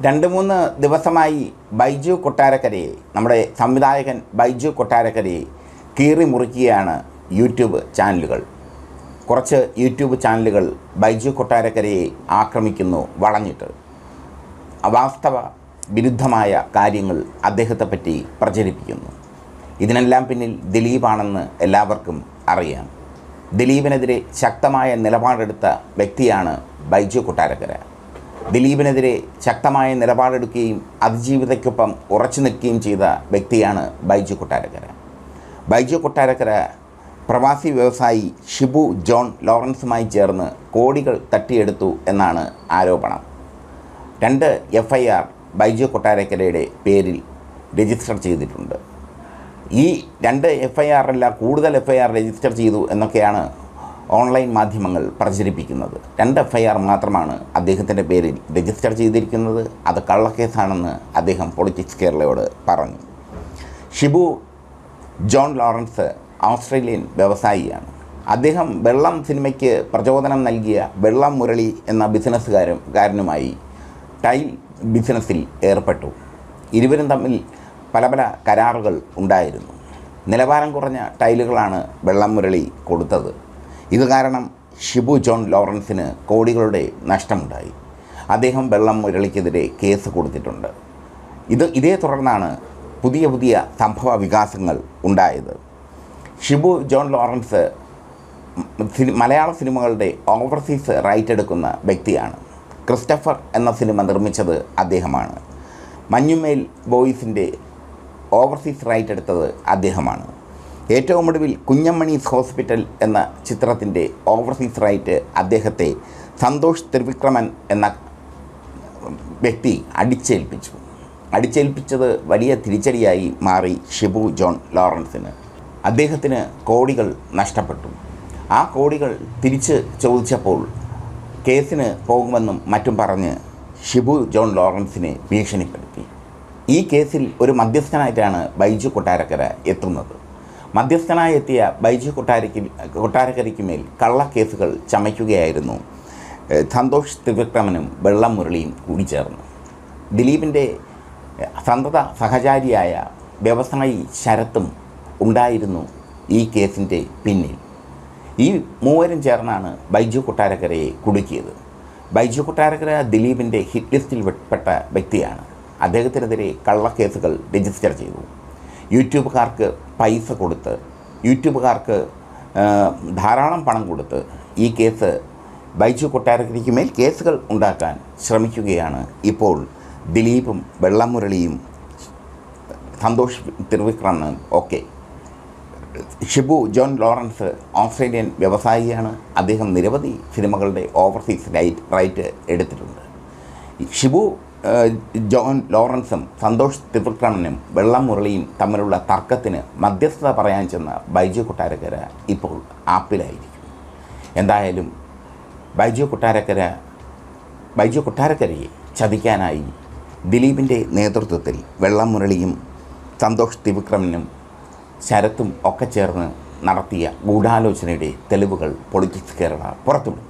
രണ്ട് മൂന്ന് ദിവസമായി ബൈജു കൊട്ടാരക്കരയെ നമ്മുടെ സംവിധായകൻ ബൈജു കൊട്ടാരക്കരയെ കീറി മുറിക്കുകയാണ് യൂട്യൂബ് ചാനലുകൾ. കുറച്ച് യൂട്യൂബ് ചാനലുകൾ ബൈജു കൊട്ടാരക്കരയെ ആക്രമിക്കുന്നു വളഞ്ഞിട്ട്. അവാസ്തവ വിരുദ്ധമായ കാര്യങ്ങൾ അദ്ദേഹത്തെ പറ്റി പ്രചരിപ്പിക്കുന്നു. ഇതിനെല്ലാം പിന്നിൽ ദിലീപാണെന്ന് എല്ലാവർക്കും അറിയാം. ദിലീപിനെതിരെ ശക്തമായ നിലപാടെടുത്ത വ്യക്തിയാണ് ബൈജു കൊട്ടാരക്കര. ദിലീപിനെതിരെ ശക്തമായ നിലപാടെടുക്കുകയും അതിജീവിതയ്ക്കൊപ്പം ഉറച്ചു നിൽക്കുകയും ചെയ്ത വ്യക്തിയാണ് ബൈജു കൊട്ടാരക്കര. ബൈജു കൊട്ടാരക്കര പ്രവാസി വ്യവസായി ഷിബു ജോൺ ലോറൻസുമായി ചേർന്ന് കോടികൾ തട്ടിയെടുത്തു എന്നാണ് ആരോപണം. രണ്ട് എഫ് ഐ ആർ ബൈജു കൊട്ടാരക്കരയുടെ പേരിൽ രജിസ്റ്റർ ചെയ്തിട്ടുണ്ട്. ഈ രണ്ട് എഫ് ഐ ആറല്ല കൂടുതൽ എഫ് ഐ ആർ രജിസ്റ്റർ ചെയ്തു എന്നൊക്കെയാണ് ഓൺലൈൻ മാധ്യമങ്ങൾ പ്രചരിപ്പിക്കുന്നത്. രണ്ട് എഫ് ഐ ആർ മാത്രമാണ് അദ്ദേഹത്തിന്റെ പേരിൽ രജിസ്റ്റർ ചെയ്തിരിക്കുന്നത്. അത് കള്ളക്കേസാണെന്ന് അദ്ദേഹം പൊളിറ്റിക്സ് കേരളയോട് പറഞ്ഞു. ഷിബു ജോൺ ലോറൻസ് ഓസ്ട്രേലിയൻ വ്യവസായിയാണ്. അദ്ദേഹം വെള്ളം സിനിമയ്ക്ക് പ്രചോദനം നൽകിയ വെള്ളം മുരളി എന്ന ബിസിനസ്സുകാരും കാരനുമായി ടൈൽ ബിസിനസ്സിൽ ഏർപ്പെട്ടു. ഇരുവരും തമ്മിൽ പല പല കരാറുകൾ ഉണ്ടായിരുന്നു. നിലവാരം കുറഞ്ഞ ടൈലുകളാണ് വെള്ളം മുരളി കൊടുത്തത്. ഇത് കാരണം ഷിബു ജോൺ ലോറൻസിന് കോടികളുടെ നഷ്ടമുണ്ടായി. അദ്ദേഹം വെള്ളം മുരളിക്കെതിരെ കേസ് കൊടുത്തിട്ടുണ്ട്. ഇത് ഇതേ തുടർന്നാണ് പുതിയ പുതിയ സംഭവ വികാസങ്ങൾ ഉണ്ടായത്. ഷിബു ജോൺ ലോറൻസ് മലയാള സിനിമകളുടെ ഓവർസീസ് റൈറ്റ് എടുക്കുന്ന വ്യക്തിയാണ്. ക്രിസ്റ്റഫർ എന്ന സിനിമ നിർമ്മിച്ചത് അദ്ദേഹമാണ്. മഞ്ഞുമേൽ ബോയ്സിന്റെ ഓവർസീസ് റൈറ്റ് എടുത്തത് അദ്ദേഹമാണ്. ഏറ്റവും ഒടുവിൽ കുഞ്ഞമ്മണീസ് ഹോസ്പിറ്റൽ എന്ന ചിത്രത്തിന്റെ ഓവർസീസ് റൈറ്റ് അദ്ദേഹത്തെ സന്തോഷ് ത്രിവിക്രമൻ എന്ന വ്യക്തി അടിച്ചേൽപ്പിച്ചു. അടിച്ചേൽപ്പിച്ചത് വലിയ തിരിച്ചടിയായി മാറി ഷിബു ജോൺ ലോറൻസിന്. അദ്ദേഹത്തിന് കോടികൾ നഷ്ടപ്പെട്ടു. ആ കോടികൾ തിരിച്ച് ചോദിച്ചപ്പോൾ കേസിന് പോകുമെന്നും മറ്റും പറഞ്ഞ് ഷിബു ജോൺ ലോറൻസിനെ ഭീഷണിപ്പെടുത്തി. ഈ കേസിൽ ഒരു മധ്യസ്ഥനായിട്ടാണ് ബൈജു കൊട്ടാരക്കര എത്തുന്നത്. മധ്യസ്ഥനായി എത്തിയ ബൈജു കൊട്ടാരയ്ക്ക് കൊട്ടാരക്കരയ്ക്ക് മേൽ കള്ളക്കേസുകൾ ചമയ്ക്കുകയായിരുന്നു. സന്തോഷ് ത്രിവിക്രമനും വെള്ളം മുരളിയും കൂടി ചേർന്നു ദിലീപിന്റെ സന്തത സഹചാരിയായ വ്യവസായി ശരത്തും ഉണ്ടായിരുന്നു ഈ കേസിന്റെ പിന്നിൽ. ഈ മൂവരും ചേർന്നാണ് ബൈജു കൊട്ടാരക്കരയെ കുടുക്കിയത്. ബൈജു കൊട്ടാരക്കര ദിലീപിന്റെ ഹിറ്റ് ലിസ്റ്റിൽ പെട്ട വ്യക്തിയാണ്. അദ്ദേഹത്തിനെതിരെ കള്ളക്കേസുകൾ രജിസ്റ്റർ ചെയ്തു. യൂട്യൂബുകാർക്ക് പൈസ കൊടുത്ത് യൂട്യൂബുകാർക്ക് ധാരാളം പണം കൊടുത്ത് ഈ കേസ് ബൈജു കൊട്ടാരക്കരയ്ക്ക് മേൽ കേസുകൾ ഉണ്ടാക്കാൻ ശ്രമിക്കുകയാണ് ഇപ്പോൾ ദിലീപും വെള്ളമുരളിയും സന്തോഷ് തിരുവിക്രമനും ഒക്കെ ഷിബു ജോൺ ലോറൻസ് ഓസ്ട്രേലിയൻ വ്യവസായിയാണ്. അദ്ദേഹം നിരവധി സിനിമകളുടെ ഓവർസീസ് റൈറ്റ് റൈറ്റ് എടുത്തിട്ടുണ്ട്. ഷിബു ജോൺ ലോറൻസും സന്തോഷ് ത്രിവിക്രമനും വെള്ളം മുരളിയും തമ്മിലുള്ള തർക്കത്തിന് മധ്യസ്ഥത പറയാൻ ചെന്ന ബൈജു കൊട്ടാരക്കര ഇപ്പോൾ ആപ്പിലായിരിക്കും എന്തായാലും ബൈജു കൊട്ടാരക്കര ബൈജു കൊട്ടാരക്കരയെ ചതിക്കാനായി ദിലീപിന്റെ നേതൃത്വത്തിൽ വെള്ളം മുരളിയും സന്തോഷ് ത്രിവിക്രമനും ശരത്തും ഒക്കെ ചേർന്ന് നടത്തിയ ഗൂഢാലോചനയുടെ തെളിവുകൾ പൊളിറ്റിക്സ് കേരള പുറത്തുവിടും.